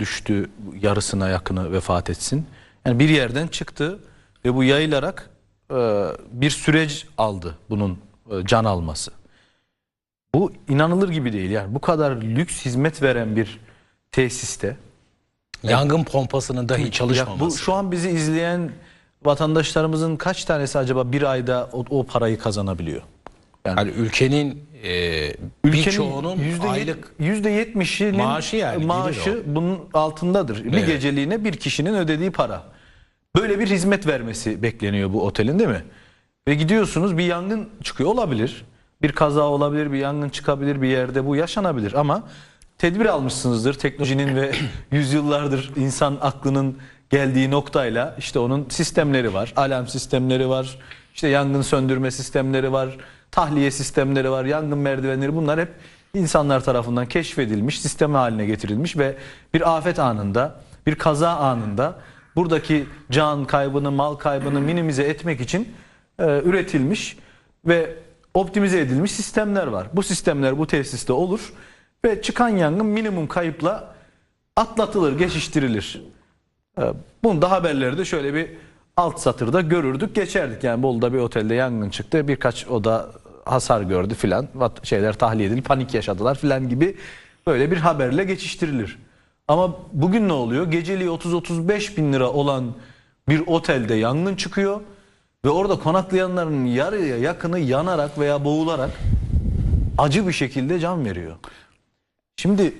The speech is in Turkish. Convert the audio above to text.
düştü yarısına yakını vefat etsin. Yani bir yerden çıktı ve bu yayılarak e, bir süreç aldı bunun e, can alması. Bu inanılır gibi değil yani bu kadar lüks hizmet veren bir tesiste Yangın pompasının dahi çalışmaması. bu şu an bizi izleyen vatandaşlarımızın kaç tanesi acaba bir ayda o, o parayı kazanabiliyor? Yani ülkenin e, birçoğunun aylık yüzde yetmişinin Maaşı yani, maaşı bunun altındadır. Bir Evet. geceliğine bir kişinin ödediği para. Böyle bir hizmet vermesi bekleniyor bu otelin değil mi? Ve gidiyorsunuz bir yangın çıkıyor olabilir. Bir kaza olabilir, bir yangın çıkabilir bir yerde bu yaşanabilir ama tedbir almışsınızdır. Teknolojinin ve yüzyıllardır insan aklının geldiği noktayla işte onun sistemleri var. Alarm sistemleri var. işte yangın söndürme sistemleri var. Tahliye sistemleri var. Yangın merdivenleri bunlar hep insanlar tarafından keşfedilmiş, sistem haline getirilmiş ve bir afet anında, bir kaza anında buradaki can kaybını, mal kaybını minimize etmek için e, üretilmiş ve optimize edilmiş sistemler var. Bu sistemler bu tesiste olur ve çıkan yangın minimum kayıpla atlatılır, geçiştirilir. E, Bunu da haberlerde şöyle bir alt satırda görürdük, geçerdik. Yani Bolu'da bir otelde yangın çıktı, birkaç oda hasar gördü filan, şeyler tahliye edildi, panik yaşadılar filan gibi böyle bir haberle geçiştirilir. Ama bugün ne oluyor? Geceliği 30-35 bin lira olan bir otelde yangın çıkıyor ve orada konaklayanların yarıya yakını yanarak veya boğularak acı bir şekilde can veriyor. Şimdi